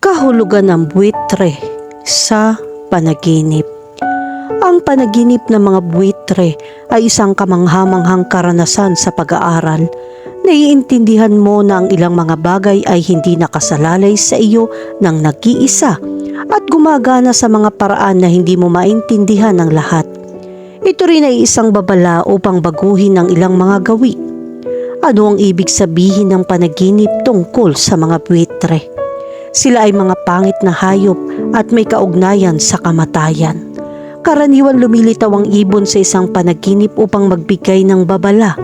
Kahulugan ng buwitre sa panaginip. Ang panaginip ng mga buwitre ay isang kamanghamanghang karanasan sa pag-aaral. Naiintindihan mo na ang ilang mga bagay ay hindi nakasalalay sa iyo ng nag-iisa at gumagana sa mga paraan na hindi mo maintindihan ng lahat. Ito rin ay isang babala upang baguhin ang ilang mga gawi. Ano ang ibig sabihin ng panaginip tungkol sa mga buwitre? Sila ay mga pangit na hayop at may kaugnayan sa kamatayan. Karaniwan lumilitaw ang ibon sa isang panaginip upang magbigay ng babala.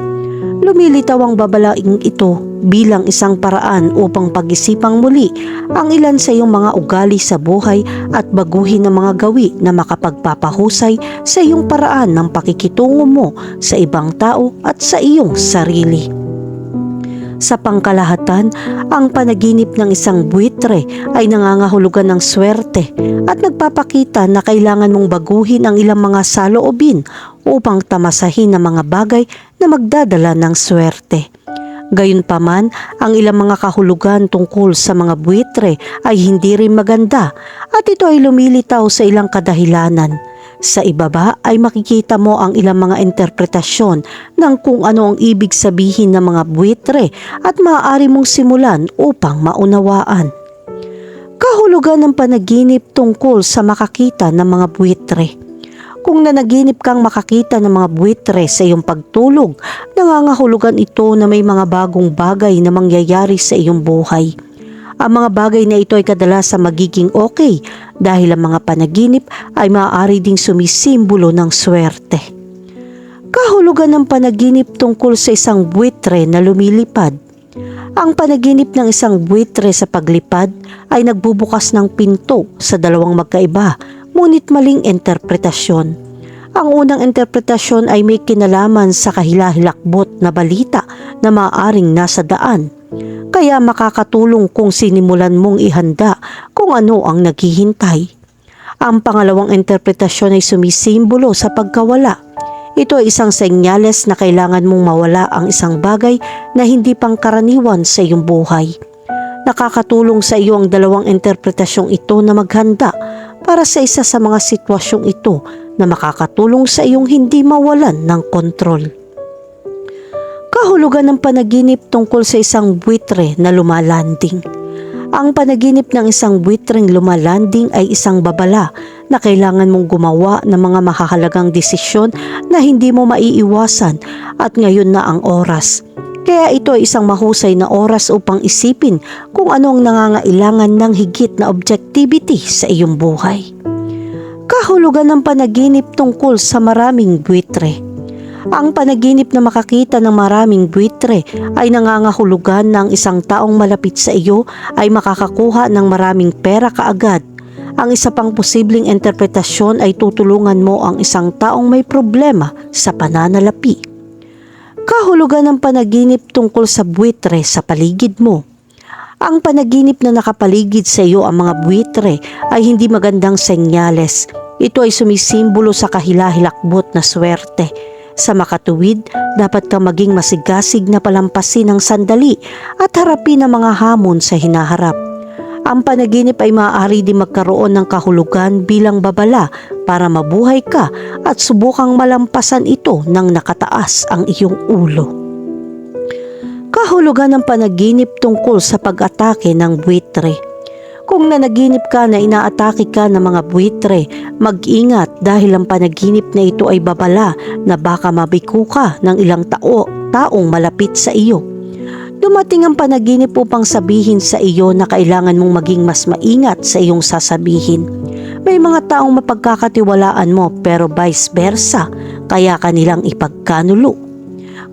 Lumilitaw ang babalaing ito bilang isang paraan upang pag-isipang muli ang ilan sa iyong mga ugali sa buhay at baguhin ang mga gawi na makapagpapahusay sa iyong paraan ng pakikitungo mo sa ibang tao at sa iyong sarili. Sa pangkalahatan, ang panaginip ng isang buitre ay nangangahulugan ng swerte at nagpapakita na kailangan mong baguhin ang ilang mga saloobin upang tamasahin ang mga bagay na magdadala ng swerte. Gayunpaman, ang ilang mga kahulugan tungkol sa mga buitre ay hindi rin maganda at ito ay lumilitaw sa ilang kadahilanan. Sa ibaba ay makikita mo ang ilang mga interpretasyon ng kung ano ang ibig sabihin ng mga buitre at maaari mong simulan upang maunawaan. Kahulugan ng panaginip tungkol sa makakita ng mga buitre. Kung nanaginip kang makakita ng mga buitre sa iyong pagtulog, nangangahulugan ito na may mga bagong bagay na mangyayari sa iyong buhay. Ang mga bagay na ito ay kadalasang magiging okay dahil ang mga panaginip ay maaari ding sumisimbolo ng swerte. Kahulugan ng panaginip tungkol sa isang buitre na lumilipad. Ang panaginip ng isang buitre sa paglipad ay nagbubukas ng pinto sa dalawang magkaiba ngunit maling interpretasyon. Ang unang interpretasyon ay may kinalaman sa kahilahilakbot na balita na maaaring nasa daan. Kaya makakatulong kung sinimulan mong ihanda kung ano ang naghihintay. Ang pangalawang interpretasyon ay sumisimbolo sa pagkawala. Ito ay isang senyales na kailangan mong mawala ang isang bagay na hindi pangkaraniwan sa iyong buhay. Nakakatulong sa iyo ang dalawang interpretasyong ito na maghanda para sa isa sa mga sitwasyong ito na makakatulong sa iyong hindi mawalan ng kontrol. Kahulugan ng panaginip tungkol sa isang buitre na lumalanding. Ang panaginip ng isang buitreng lumalanding ay isang babala na kailangan mong gumawa ng mga mahahalagang desisyon na hindi mo maiiwasan at ngayon na ang oras. Kaya ito ay isang mahusay na oras upang isipin kung ano ang nangangailangan ng higit na objectivity sa iyong buhay. Kahulugan ng panaginip tungkol sa maraming buitre. Ang panaginip na makakita ng maraming buitre ay nangangahulugan ng isang taong malapit sa iyo ay makakakuha ng maraming pera kaagad. Ang isa pang posibleng interpretasyon ay tutulungan mo ang isang taong may problema sa pananalapi. Kahulugan ng panaginip tungkol sa buitre sa paligid mo. Ang panaginip na nakapaligid sa iyo ang mga buitre ay hindi magandang senyales. Ito ay sumisimbolo sa kahilahilakbot na swerte. Sa makatuwid, dapat kang maging masigasig na palampasin ang sandali at harapin ang mga hamon sa hinaharap. Ang panaginip ay maaari din magkaroon ng kahulugan bilang babala para mabuhay ka at subukang malampasan ito ng nakataas ang iyong ulo. Kahulugan ng panaginip tungkol sa pag-atake ng buitre. Kung nanaginip ka na inaatake ka ng mga buitre, mag-ingat dahil ang panaginip na ito ay babala na baka mabiku ka ng ilang tao, taong malapit sa iyo. Dumating ang panaginip upang sabihin sa iyo na kailangan mong maging mas maingat sa iyong sasabihin. May mga taong mapagkakatiwalaan mo pero vice versa, kaya kanilang ipagkanulo.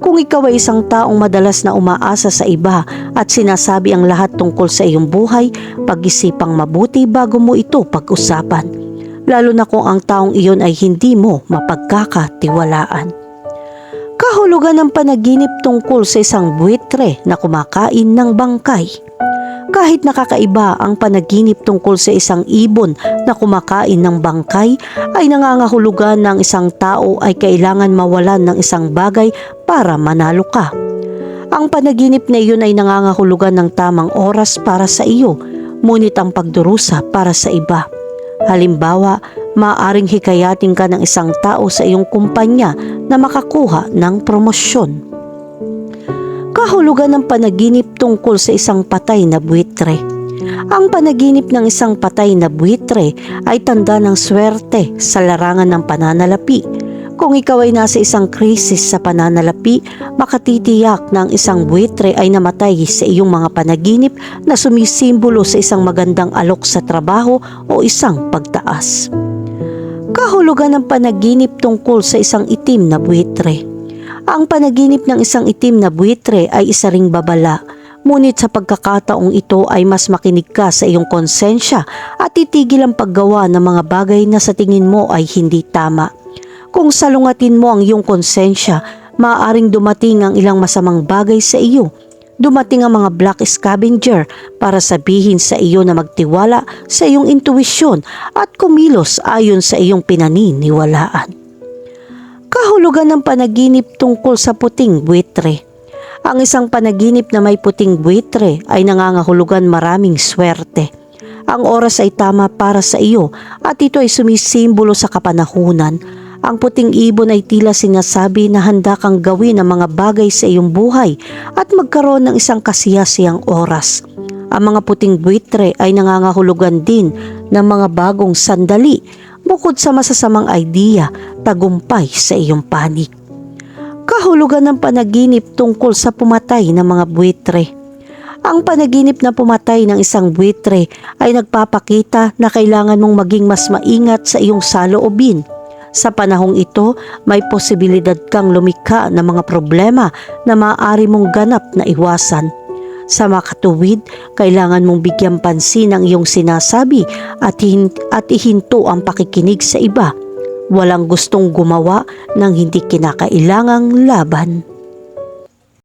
Kung ikaw ay isang taong madalas na umaasa sa iba at sinasabi ang lahat tungkol sa iyong buhay, pag-isipang mabuti bago mo ito pag-usapan. Lalo na kung ang taong iyon ay hindi mo mapagkakatiwalaan. Kahulugan ng panaginip tungkol sa isang buitre na kumakain ng bangkay. Kahit nakakaiba ang panaginip tungkol sa isang ibon na kumakain ng bangkay, ay nangangahulugan ng isang tao ay kailangan mawalan ng isang bagay para manalo ka. Ang panaginip na iyon ay nangangahulugan ng tamang oras para sa iyo. ngunit ang pagdurusa para sa iba. Halimbawa, maaaring hikayatin ka ng isang tao sa iyong kumpanya na makakuha ng promosyon. Kahulugan ng panaginip tungkol sa isang patay na buitre. Ang panaginip ng isang patay na buitre ay tanda ng swerte sa larangan ng pananalapi. Kung ikaw ay nasa isang krisis sa pananalapi, makatitiyak na ang isang buitre ay namatay sa iyong mga panaginip na sumisimbolo sa isang magandang alok sa trabaho o isang pagtaas. Kahulugan ng panaginip tungkol sa isang itim na buitre. Ang panaginip ng isang itim na buitre ay isa ring babala. Ngunit sa pagkakataong ito ay mas makinig ka sa iyong konsensya at titigil ang paggawa ng mga bagay na sa tingin mo ay hindi tama. Kung salungatin mo ang iyong konsensya, maaaring dumating ang ilang masamang bagay sa iyo. Dumating ang mga black scavenger para sabihin sa iyo na magtiwala sa iyong intuwisyon at kumilos ayon sa iyong pinaniniwalaan. Kahulugan ng panaginip tungkol sa puting buitre. Ang isang panaginip na may puting buitre ay nangangahulugan maraming swerte. Ang oras ay tama para sa iyo at ito ay sumisimbolo sa kapanahunan. Ang puting ibon ay tila sinasabi na handa kang gawin ang mga bagay sa iyong buhay at magkaroon ng isang kasiyasiyang oras. Ang mga puting buitre ay nangangahulugan din ng mga bagong sandali bukod sa masasamang idea, tagumpay sa iyong panig. Kahulugan ng panaginip tungkol sa pumatay ng mga buitre. Ang panaginip na pumatay ng isang buitre ay nagpapakita na kailangan mong maging mas maingat sa iyong saloobin. Sa panahong ito, may posibilidad kang lumikha ng mga problema na maaari mong ganap na iwasan. Sa makatuwid, kailangan mong bigyan pansin ang iyong sinasabi at, hin- at ihinto ang pakikinig sa iba. Walang gustong gumawa ng hindi kinakailangang laban.